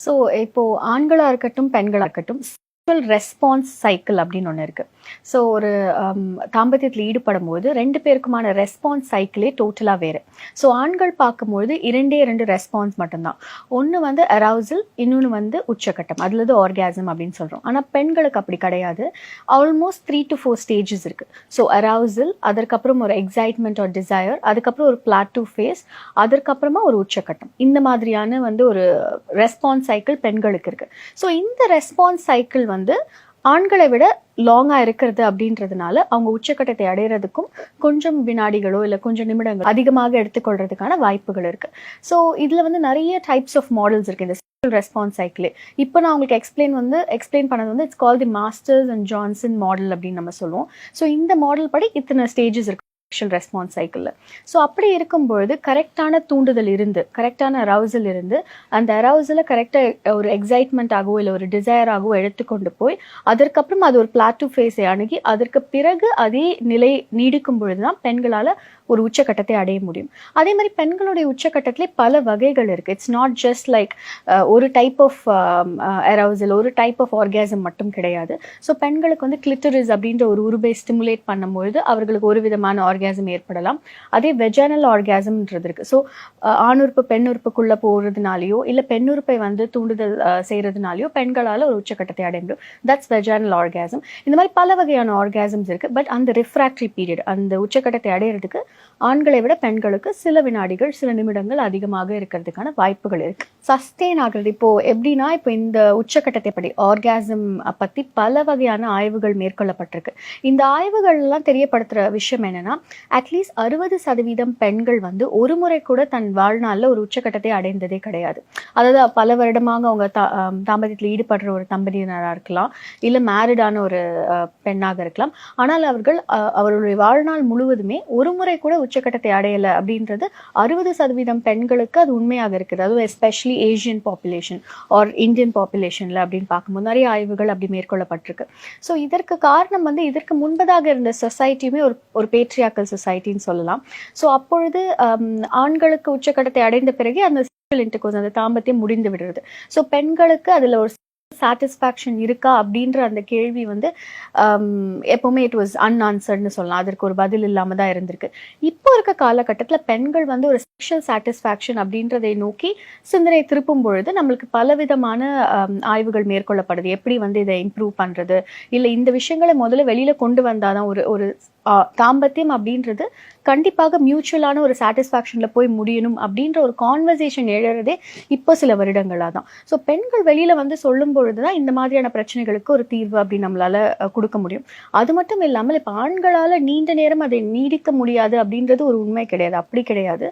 So இப்போ ஆண்களாக இருக்கட்டும் பெண்களாக இருக்கட்டும் செக்ஷுவல் ரெஸ்பான்ஸ் சைக்கிள் அப்படின்னு ஒன்று இருக்கு. ஸோ ஒரு um, தாம்பத்தியத்தில் ஈடுபடும் போது ரெண்டு பேருக்குமான ரெஸ்பான்ஸ் சைக்கிளே டோட்டலாக வேறு. ஸோ ஆண்கள் பார்க்கும்பொழுது இரண்டே ரெண்டு ரெஸ்பான்ஸ் மட்டும்தான். ஒன்று வந்து அரவுசல் இன்னொன்று வந்து உச்சக்கட்டம் அதுல இது ஆர்காசம் அப்படின்னு சொல்கிறோம் ஆனால் பெண்களுக்கு அப்படி கிடையாது. Almost three to four stages இருக்கு. ஸோ அரவுசல் அதற்கப்புறம் ஒரு எக்ஸைட்மெண்ட் ஒரு டிசையர் அதுக்கப்புறம் ஒரு பிளாட்டூ ஃபேஸ் அதற்கப்புறமா ஒரு உச்சக்கட்டம் இந்த மாதிரியான வந்து ஒரு ரெஸ்பான்ஸ் சைக்கிள் பெண்களுக்கு இருக்கு. ஸோ இந்த ரெஸ்பான்ஸ் சைக்கிள் வந்து ஆண்களை விட லாங்காக இருக்கிறது அப்படின்றதுனால அவங்க உச்சக்கட்டத்தை அடையிறதுக்கும் கொஞ்சம் வினாடிகளோ இல்லை கொஞ்சம் நிமிடங்கள் அதிகமாக எடுத்துக்கொள்றதுக்கான வாய்ப்புகள் இருக்கு. ஸோ இதில் வந்து நிறைய டைப்ஸ் ஆஃப் மாடல்ஸ் இருக்கு. இந்த ரெஸ்பான்ஸ் சைக்கிளே இப்போ நான் உங்களுக்கு எக்ஸ்பிளைன் வந்து எக்ஸ்பிளைன் பண்ணது வந்து it's call the Masters and Johnson model அப்படின்னு நம்ம சொல்லுவோம். ஸோ இந்த மாடல் படி இத்தனை ஸ்டேஜஸ் இருக்கு. செக்ஷுவல் ரெஸ்பான்ஸ் சைக்கிளில் ஸோ அப்படி இருக்கும்பொழுது கரெக்டான தூண்டுதல் இருந்து கரெக்டான அரவுசல் இருந்து அந்த அரவுசலை கரெக்டாக ஒரு எக்ஸைட்மெண்ட் ஆகவோ இல்லை ஒரு டிசையர் ஆகவோ எடுத்துக்கொண்டு போய் அதற்கப்புறம் அது ஒரு பிளாட்டூ ஃபேஸை அணுகி அதற்கு பிறகு அதே நிலை நீடிக்கும் பொழுது தான் பெண்களால் ஒரு உச்சக்கட்டத்தை அடைய முடியும். அதே மாதிரி பெண்களுடைய உச்சக்கட்டத்திலே பல வகைகள் இருக்கு. இட்ஸ் நாட் ஜஸ்ட் லைக் ஒரு டைப் ஆஃப் அரவுசல் ஒரு டைப் ஆஃப் ஆர்காசம் மட்டும் கிடையாது. ஸோ பெண்களுக்கு வந்து கிளிட்டரிஸ் அப்படின்ற ஒரு உருவை ஸ்டிமுலேட் பண்ணும்பொழுது அவர்களுக்கு ஒரு விதமான ஆர்காசம் ஏற்படலாம். அதே வெஜானல் ஆர்காசம்ன்றது இருக்கு. ஸோ ஆணுறுப்பு பெண்ணுறுப்புக்குள்ள போறதுனாலயோ இல்லை பெண்ணுறுப்பை வந்து தூண்டுதல் செய்யறதுனாலயோ பெண்களால் ஒரு உச்சக்கட்டத்தை அடைய முடியும். தட்ஸ் வெஜானல் ஆர்காசம் இந்த மாதிரி பல வகையான ஆர்காசம்ஸ் இருக்கு. பட் அந்த ரிஃப்ராக்டரி பீரியட் அந்த உச்சக்கட்டத்தை அடையிறதுக்கு ஆண்களை விட பெண்களுக்கு சில வினாடிகள் சில நிமிடங்கள் அதிகமாக இருக்கிறதுக்கான வாய்ப்புகள் இருக்கு. சஸ்டெயின் ஆகிறது இப்போ எப்படின்னா இப்போ இந்த உச்சக்கட்டத்தை படி ஆர்காசம் பத்தி பல வகையான ஆய்வுகள் மேற்கொள்ளப்பட்டிருக்கு. இந்த ஆய்வுகள் எல்லாம் தெரியப்படுத்துற விஷயம் என்னன்னா அட்லீஸ்ட் அறுபது சதவீதம் பெண்கள் வந்து ஒரு முறை கூட தன் வாழ்நாள்ல ஒரு உச்சக்கட்டத்தை அடைந்ததே கிடையாது. அதாவது பல வருடமாக அவங்க தாம்பத்தியத்தில் ஈடுபடுற ஒரு தம்பதியினராக இருக்கலாம் இல்லை மேரிடான ஒரு பெண்ணாக இருக்கலாம். ஆனால் அவர்கள் அவருடைய அவர்களுடைய வாழ்நாள் முழுவதுமே ஒரு முறை கூட உச்சக்கட்டத்தை அடையலை அப்படின்றது அறுபது சதவீதம் பெண்களுக்கு அது உண்மையாக இருக்குது. அதுவும் especially Asian population or Indian பாப்புலேஷன்ல அப்படின்னு பார்க்கும்போது நிறைய ஆய்வுகள் அப்படி மேற்கொள்ளப்பட்டிருக்கு. ஸோ இதற்கு காரணம் வந்து இதற்கு முன்பதாக இருந்த சொசைட்டியுமே ஒரு ஒரு பேட்ரியாக்கல் சொசைட்டின்னு சொல்லலாம். ஸோ அப்பொழுது um, ஆண்களுக்கு உச்சக்கட்டத்தை அடைந்த பிறகு அந்த sexual அந்த தாம்பத்தியம் முடிந்து விடுறது. ஸோ பெண்களுக்கு அதுல ஒரு சாட்டிஸ்ஃபேக்ஷன் இருக்கா அப்படின்ற அந்த கேள்வி வந்து ஆம், எப்பவுமே இட் வாஸ் அன்ஆன்சர்ட்னு சொல்லலாம். அதற்கு ஒரு பதில் இல்லாம தான் இருந்திருக்கு. இப்போ இருக்க காலகட்டத்தில் பெண்கள் வந்து ஒரு செக்ஷுவல் சாட்டிஸ்ஃபேக்ஷன் அப்படின்றதை நோக்கி சிந்தனை திருப்பும் பொழுது நம்மளுக்கு பலவிதமான um, ஆய்வுகள் மேற்கொள்ளப்படுது. எப்படி வந்து இதை இம்ப்ரூவ் பண்றது? இல்லை இந்த விஷயங்களை முதல்ல வெளியில கொண்டு வந்தாதான் ஒரு ஒரு தாம்பத்தியம் அப்படின்றது கண்டிப்பாக மியூச்சுவலான ஒரு சாட்டிஸ்ஃபேக்ஷன்ல போய் முடியணும் அப்படின்ற ஒரு கான்வர்சேஷன் எழுறதே இப்போ சில வருடங்களாக தான். ஸோ பெண்கள் வெளியில் வந்து சொல்லும் பொழுது தான் இந்த மாதிரியான பிரச்சனைகளுக்கு ஒரு தீர்வு அப்படி நம்மளால கொடுக்க முடியும். அது மட்டும் இல்லாமல் இப்போ ஆண்களால நீண்ட நேரம் அதை நீடிக்க முடியாது அப்படின்றது ஒரு உண்மை கிடையாது. அப்படி கிடையாது.